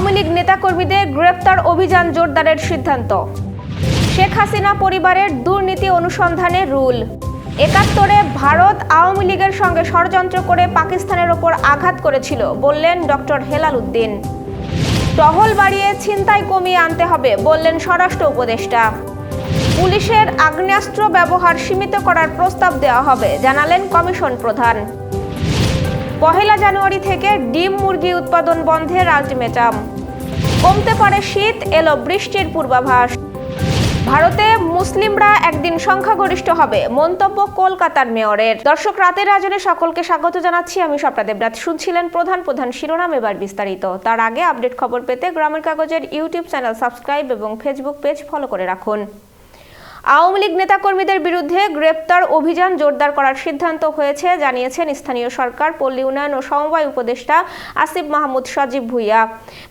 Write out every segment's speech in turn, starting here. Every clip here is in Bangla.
আওয়ামী লীগ নেতাকর্মীদের গ্রেপ্তার অভিযান জোরদারের সিদ্ধান্ত। শেখ হাসিনা পরিবারের দুর্নীতি অনুসন্ধানে রুল। একাত্তরে ভারত আওয়ামী লীগের সঙ্গে ষড়যন্ত্র করে পাকিস্তানের ওপর আঘাত করেছিল বললেন ডক্টর হেলাল উদ্দিন। টহল বাড়িয়ে ছিনতাই কমিয়ে আনতে হবে বললেন স্বরাষ্ট্র উপদেষ্টা। পুলিশের আগ্নেয়াস্ত্র ব্যবহার সীমিত করার প্রস্তাব দেওয়া হবে, জানালেন কমিশন প্রধান। পহেলা জানুয়ারি থেকে ডিম মুরগি উৎপাদন বন্ধের আলটিমেটাম। কমতে পারে শীত, এলো বৃষ্টির পূর্বাভাস। ভারতে মুসলিমরা একদিন সংখ্যাগরিষ্ঠ হবে, মন্তব্য কলকাতার মেয়রের। দর্শক রাতের আয়োজনে সকলকে স্বাগত জানাচ্ছি, আমি স্বপ্না দেবরাত শুনছিলেন প্রধান প্রধান শিরোনাম, এবার বিস্তারিত। তার আগে আপডেট খবর পেতে গ্রামের কাগজের ইউটিউব চ্যানেল সাবস্ক্রাইব এবং ফেসবুক পেজ ফলো করে রাখুন। আওয়ামী লীগ নেতাকর্মীদের বিরুদ্ধে গ্রেপ্তার অভিযান জোরদার করার সিদ্ধান্ত হয়েছে, জানিয়েছেন স্থানীয় সরকার, পল্লী উন্নয়ন ও সমবায় উপদেষ্টা আসিফ মাহমুদ সজীব ভুইয়া।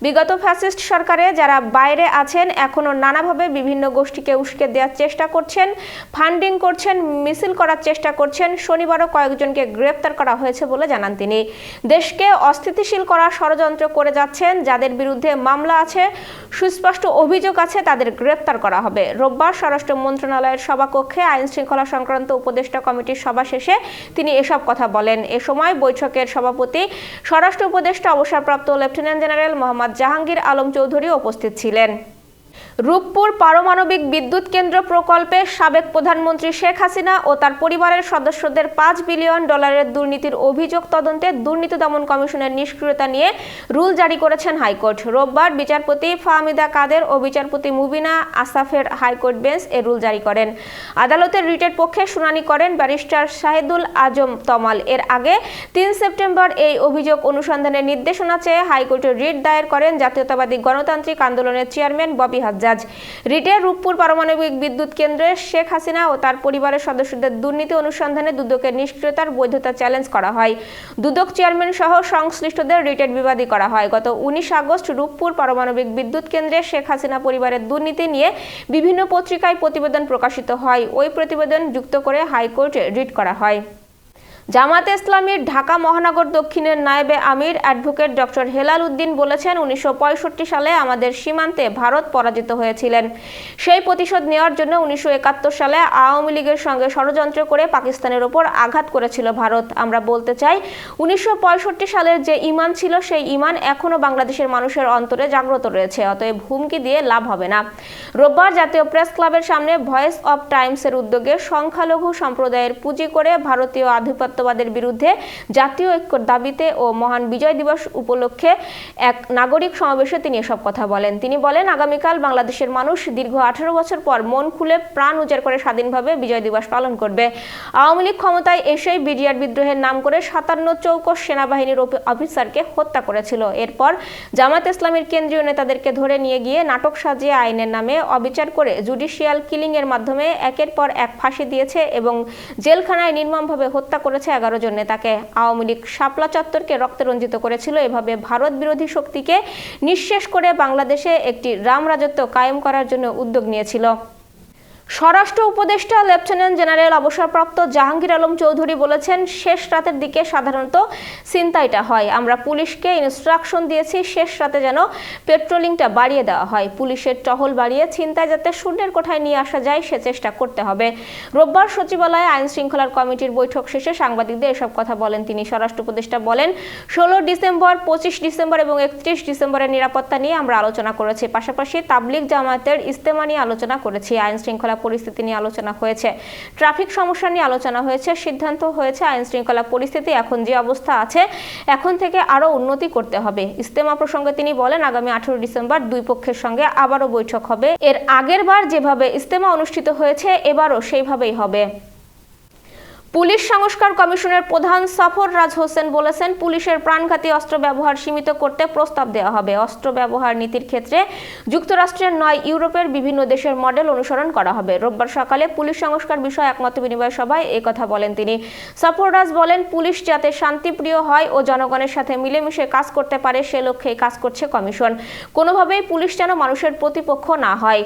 বিগত ফ্যাসিস্ট সরকারে যারা বাইরে আছেন, এখনও নানাভাবে বিভিন্ন গোষ্ঠীকে উস্কে দেওয়ার চেষ্টা করছেন, ফান্ডিং করছেন, মিছিল করার চেষ্টা করছেন, শনিবারও কয়েকজনকে গ্রেপ্তার করা হয়েছে বলে জানান তিনি। দেশকে অস্থিতিশীল করা ষড়যন্ত্র করে যাচ্ছেন, যাদের বিরুদ্ধে মামলা আছে, সুস্পষ্ট অভিযোগ আছে, তাদের গ্রেপ্তার করা হবে। রোববার স্বরাষ্ট্র মন্ত্রণালয়ের সভাকক্ষে আইন শৃঙ্খলা সংক্রান্ত উপদেষ্টা কমিটির সভা শেষে তিনি এসব কথা বলেন। এ সময় বৈঠকের সভাপতি, স্বরাষ্ট্র উপদেষ্টা, অবসরপ্রাপ্ত লেফটেন্যান্ট জেনারেল মোহাম্মদ জাহাঙ্গীর আলম চৌধুরী উপস্থিত ছিলেন। রূপপুর পারমাণবিক বিদ্যুৎ কেন্দ্র প্রকল্পে সাবেক প্রধানমন্ত্রী শেখ হাসিনা ও তার পরিবারের সদস্যদের পাঁচ বিলিয়ন ডলারের দুর্নীতির অভিযোগ তদন্তে দুর্নীতি দমন কমিশনের নিষ্ক্রিয়তা নিয়ে রুল জারি করেছেন হাইকোর্ট। রোববার বিচারপতি ফাহমিদা কাদের ও বিচারপতি মুবিনা আসাফের হাইকোর্ট বেঞ্চ এ রুল জারি করেন। আদালতের রিটের পক্ষে শুনানি করেন ব্যারিস্টার শাহিদুল আজম তমাল। এর আগে তিন সেপ্টেম্বর এই অভিযোগ অনুসন্ধানের নির্দেশনা চেয়ে হাইকোর্টে রিট দায়ের করেন জাতীয়তাবাদী গণতান্ত্রিক আন্দোলনের চেয়ারম্যান ববি হাজ্জাজ রিটে রূপপুর পারমাণবিক বিদ্যুৎ কেন্দ্রে শেখ হাসিনা ও তার পরিবারের সদস্যদের দুর্নীতি অনুসন্ধানে দুদকের নিষ্ক্রিয়তার বৈধতা চ্যালেঞ্জ করা হয়। দুদক চেয়ারম্যান সহ সংশ্লিষ্টদের রিটের বিবাদী করা হয়। গত উনিশ আগস্ট রূপপুর পারমাণবিক বিদ্যুৎ কেন্দ্রে শেখ হাসিনা পরিবারের দুর্নীতি নিয়ে বিভিন্ন পত্রিকায় প্রতিবেদন প্রকাশিত হয়। ওই প্রতিবেদন যুক্ত করে হাইকোর্টে রিট করা হয়। জামাতে ইসলামীর ঢাকা মহানগর দক্ষিণের নায়েবে আমির অ্যাডভোকেট ডক্টর হেলাল উদ্দিন বলেছেন, উনিশশো পঁয়ষট্টি সালে আমাদের সীমান্তে ভারত পরাজিত হয়েছিলেন। সেই প্রতিশোধ নেওয়ার জন্য উনিশশো একাত্তর সালে আওয়ামী লীগের সঙ্গে ষড়যন্ত্র করে পাকিস্তানের ওপর আঘাত করেছিল ভারত। আমরা বলতে চাই, উনিশশো পঁয়ষট্টি সালের যে ইমান ছিল, সেই ইমান এখনও বাংলাদেশের মানুষের অন্তরে জাগ্রত রয়েছে, অতএব হুমকি দিয়ে লাভ হবে না। রোববার জাতীয় প্রেস ক্লাবের সামনে ভয়েস অব টাইমসের উদ্যোগে সংখ্যালঘু সম্প্রদায়ের পুঁজি করে ভারতীয় আধিপত্যবাদের বিরুদ্ধে জাতীয় ঐক্যর দাবিতে ও মহান বিজয় দিবস উপলক্ষে এক নাগরিক সমাবেশে তিনি এসব কথা বলেন। তিনি বলেন, আগামীকাল বাংলাদেশের মানুষ দীর্ঘ আঠারো বছর পর মন খুলে প্রাণ উজাড় করে স্বাধীনভাবে বিজয় দিবস পালন করবে। আওয়ামী লীগ ক্ষমতায় এসেই বিডিআর বিদ্রোহের নাম করে সাতান্ন চৌকস সেনাবাহিনীর অফিসারকে হত্যা করেছিল। এরপর জামাত ইসলামের কেন্দ্রীয় নেতাদেরকে ধরে নিয়ে গিয়ে নাটক সাজিয়ে আইনের নামে অবিচার করে জুডিশিয়াল কিলিং এর মাধ্যমে একের পর এক ফাঁসি দিয়েছে এবং জেলখানায় নির্মমভাবে হত্যা করেছে এগারো জন নেতাকে। আওয়ামী লীগ শাপলা চত্বরকে রক্তে রঞ্জিত করেছিল। এভাবে ভারত বিরোধী শক্তিকে নিঃশেষ করে বাংলাদেশে একটি রাম রাজত্ব কায়েম করার জন্য উদ্যোগ নিয়েছিল। স্বরাষ্ট্র উপদেষ্টা, লেফটেন্যান্ট জেনারেল অবসরপ্রাপ্ত জাহাঙ্গীর আলম চৌধুরী বলেছেন, শেষ রাতের দিকে সাধারণত ছিনতাইটা হয়। আমরা পুলিশকে ইনস্ট্রাকশন দিয়েছি, শেষ রাতে যেন পেট্রোলিংটা বাড়িয়ে দেওয়া হয়। পুলিশের টহল বাড়িয়ে ছিনতাই যাতে শূন্যের কোঠায় নিয়ে আসা যায়, সে চেষ্টা করতে হবে। রোববার সচিবালয়ে আইন শৃঙ্খলার কমিটির বৈঠক শেষে সাংবাদিকদের এসব কথা বলেন তিনি। স্বরাষ্ট্র উপদেষ্টা বলেন, ষোলো ডিসেম্বর, পঁচিশ ডিসেম্বর এবং একত্রিশ ডিসেম্বরের নিরাপত্তা নিয়ে আমরা আলোচনা করেছি। পাশাপাশি তাবলিগ জামাতের ইস্তেমা নিয়ে আলোচনা করেছি। আইন শৃঙ্খলা পরিস্থিতি নিয়ে আলোচনা হয়েছে। ট্রাফিক সমস্যা নিয়ে আলোচনা হয়েছে, সিদ্ধান্ত হয়েছে আইন শৃঙ্খলা পরিস্থিতি, এখন যে অবস্থা আছে, এখন থেকে আরও উন্নতি করতে হবে। ইস্তেমা প্রসঙ্গে তিনি বলেন, আগামী আঠেরো ডিসেম্বর দুই পক্ষের সঙ্গে আবারও বৈঠক হবে। এর আগের বার যেভাবে ইস্তেমা অনুষ্ঠিত হয়েছে, এবারও সেইভাবেই হবে। পুলিশ সংস্কার কমিশনের প্রধান সফর রাজ হোসেন বলেছেন, পুলিশের প্রাণঘাতী অস্ত্র ব্যবহার সীমিত করতে প্রস্তাব দেওয়া হবে। অস্ত্র ব্যবহার নীতির ক্ষেত্রে যুক্তরাষ্ট্রের নয়, ইউরোপের বিভিন্ন দেশের মডেল অনুসরণ করা হবে। রোববার সকালে পুলিশ সংস্কার বিষয়ে একমত বিনিময় সভায় কথা বলেন তিনি। সফর রাজ বলেন, পুলিশ যাতে শান্তিপ্রিয় হয় ও জনগণের সাথে মিলেমিশে কাজ করতে পারে, সে লক্ষ্যেই কাজ করছে কমিশন। কোনোভাবেই পুলিশ যেন মানুষের প্রতিপক্ষ না হয়।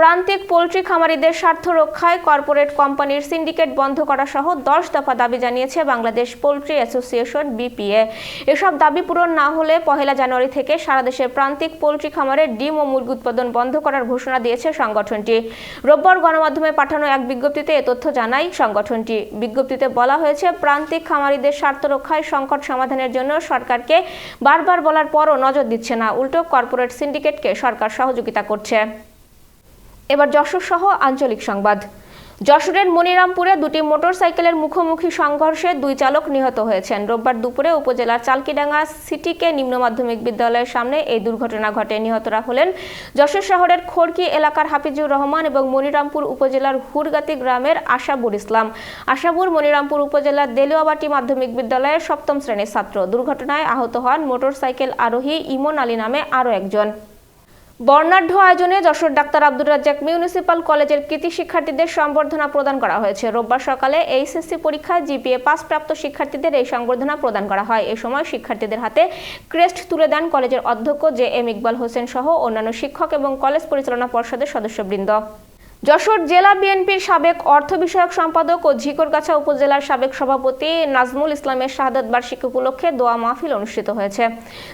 প্রান্তিক পোলট্রি খামারিদের স্বার্থ রক্ষায় কর্পোরেট কোম্পানির সিন্ডিকেট বন্ধ করা সহ দশ দফা দাবি জানিয়েছে বাংলাদেশ পোলট্রি অ্যাসোসিয়েশন, বিপিএ। এসব দাবি পূরণ না হলে পহেলা জানুয়ারি থেকে সারা দেশের প্রান্তিক পোলট্রি খামারে ডিম ও মুরগি উৎপাদন বন্ধ করার ঘোষণা দিয়েছে সংগঠনটি। রোববার গণমাধ্যমে পাঠানো এক বিজ্ঞপ্তিতে এ তথ্য জানায় সংগঠনটি। বিজ্ঞপ্তিতে বলা হয়েছে, প্রান্তিক খামারিদের স্বার্থ রক্ষায় সংকট সমাধানের জন্য সরকারকে বারবার বলার পরও নজর দিচ্ছে না। উল্টো কর্পোরেট সিন্ডিকেটকে সরকার সহযোগিতা করছে। এবার যশোর সহ আঞ্চলিক সংবাদ। যশোরের মনিরামপুরে দুটি মোটরসাইকেলের মুখোমুখি সংঘর্ষে দুই চালক নিহত হয়েছেন। রোববার দুপুরে উপজেলার চালকিডাঙ্গা সিটিকে নিম্ন মাধ্যমিক বিদ্যালয়ের সামনে এই দুর্ঘটনা ঘটে। নিহতরা হলেন যশোর শহরের খড়কি এলাকার হাফিজুর রহমান এবং মনিরামপুর উপজেলার হুরগাতি গ্রামের আশাবুর ইসলাম। আশাবুর মনিরামপুর উপজেলার দেলুয়াবাটি মাধ্যমিক বিদ্যালয়ের সপ্তম শ্রেণির ছাত্র। দুর্ঘটনায় আহত হন মোটরসাইকেল আরোহী ইমন আলী নামে আরও একজন। বর্ণাঢ্য আয়োজনে Jessore doctor Abdur Razzak municipal college কৃতি শিক্ষার্থীদের সম্বর্ধনা প্রদান করা হয়েছে। রোববার সকালে এইচএসসি পরীক্ষা জিপিএ পাস প্রাপ্ত শিক্ষার্থীদের এই সংবর্ধনা প্রদান করা হয়। এ সময় শিক্ষার্থীদের হাতে ক্রেস্ট তুলে দেন কলেজের অধ্যক্ষ জে এম ইকবাল হোসেন সহ অন্যান্য শিক্ষক এবং কলেজ পরিচালনা পর্ষদের সদস্যবৃন্দ। যশোর জেলা বিএনপির সাবেক অর্থ বিষয়ক সম্পাদক ও ঝিকরগাছা উপজেলার সাবেক সভাপতি নাজমুল ইসলামের শাহাদত বার্ষিকী উপলক্ষে দোয়া মাহফিল অনুষ্ঠিত হয়েছে।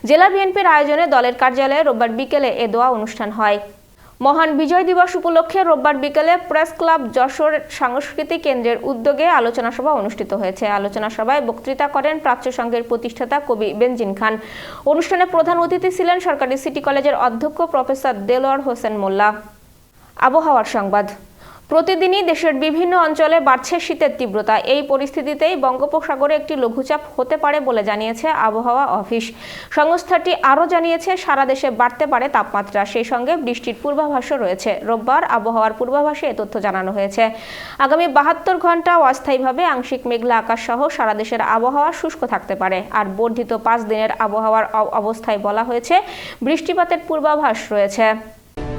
জেলা বিএনপির আয়োজনে দলের কার্যালয়ে রোববার বিকেলে এ দোয়া অনুষ্ঠান হয়। মহান বিজয় দিবস উপলক্ষে রোববার বিকেলে প্রেস ক্লাব যশোর সাংস্কৃতিক কেন্দ্রের উদ্যোগে আলোচনা সভা অনুষ্ঠিত হয়েছে। আলোচনা সভায় বক্তৃতা করেন প্রাচ্য সংঘের প্রতিষ্ঠাতা কবি বেনজিন খান। অনুষ্ঠানে প্রধান অতিথি ছিলেন সরকারি সিটি কলেজের অধ্যক্ষ প্রফেসর দেলোয়ার হোসেন মোল্লা। আবহাওয়ার সংবাদ। প্রতিদিনই দেশের বিভিন্ন অঞ্চলে বাড়ছে শীতের তীব্রতা। এই পরিস্থিতিতেই বঙ্গোপসাগরে একটি লঘুচাপ হতে পারে বলে জানিয়েছে আবহাওয়া অফিস। সংস্থাটি আরও জানিয়েছে, সারা দেশে বাড়তে পারে তাপমাত্রা। সেই সঙ্গে বৃষ্টির পূর্বাভাসও রয়েছে। রোববার আবহাওয়ার পূর্বাভাসে এ তথ্য জানানো হয়েছে। আগামী বাহাত্তর ঘণ্টা অস্থায়ীভাবে আংশিক মেঘলা আকাশ সহ সারা দেশের আবহাওয়া শুষ্ক থাকতে পারে। আর বর্ধিত পাঁচ দিনের আবহাওয়ার অবস্থায় বলা হয়েছে, বৃষ্টিপাতের পূর্বাভাস রয়েছে।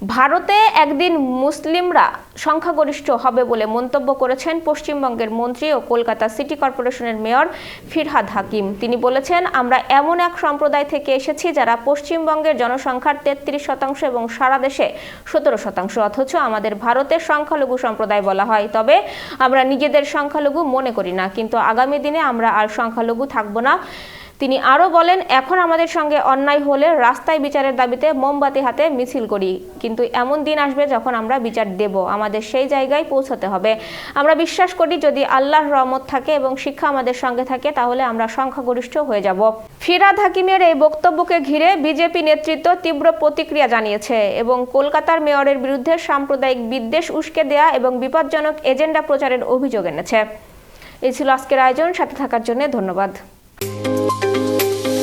ভারতে একদিন মুসলিমরা সংখ্যাগরিষ্ঠ হবে বলে মন্তব্য করেছেন পশ্চিমবঙ্গের মন্ত্রী ও কলকাতা সিটি কর্পোরেশনের মেয়র ফিরহাদ হাকিম। তিনি বলেছেন, আমরা এমন এক সম্প্রদায় থেকে এসেছি যারা পশ্চিমবঙ্গের জনসংখ্যার তেত্রিশ শতাংশ এবং সারা দেশে সতেরো শতাংশ, অথচ আমাদের ভারতের সংখ্যালঘু সম্প্রদায় বলা হয়। তবে আমরা নিজেদের সংখ্যালঘু মনে করি না, কিন্তু আগামী দিনে আমরা আর সংখ্যালঘু থাকব না। তিনি আরও বলেন, এখন আমাদের সঙ্গে অন্যায় হলে রাস্তায় বিচারের দাবিতে মোমবাতি হাতে মিছিল করি। কিন্তু এমন দিন আসবে যখন আমরা বিচার দেব। আমাদের সেই জায়গায় পৌঁছাতে হবে। আমরা বিশ্বাস করি, যদি আল্লাহর রহমত থাকে এবং শিক্ষা আমাদের সঙ্গে থাকে, তাহলে আমরা সংখ্যাগরিষ্ঠ হয়ে যাব। ফিরাদ হাকিমের এই বক্তব্যকে ঘিরে বিজেপি নেতৃত্ব তীব্র প্রতিক্রিয়া জানিয়েছে এবং কলকাতার মেয়রের বিরুদ্ধে সাম্প্রদায়িক বিদ্বেষ উস্কে দেয়া এবং বিপজ্জনক এজেন্ডা প্রচারের অভিযোগ এনেছে। এই ছিল আজকের আয়োজন। সাথে থাকার জন্য ধন্যবাদ। Música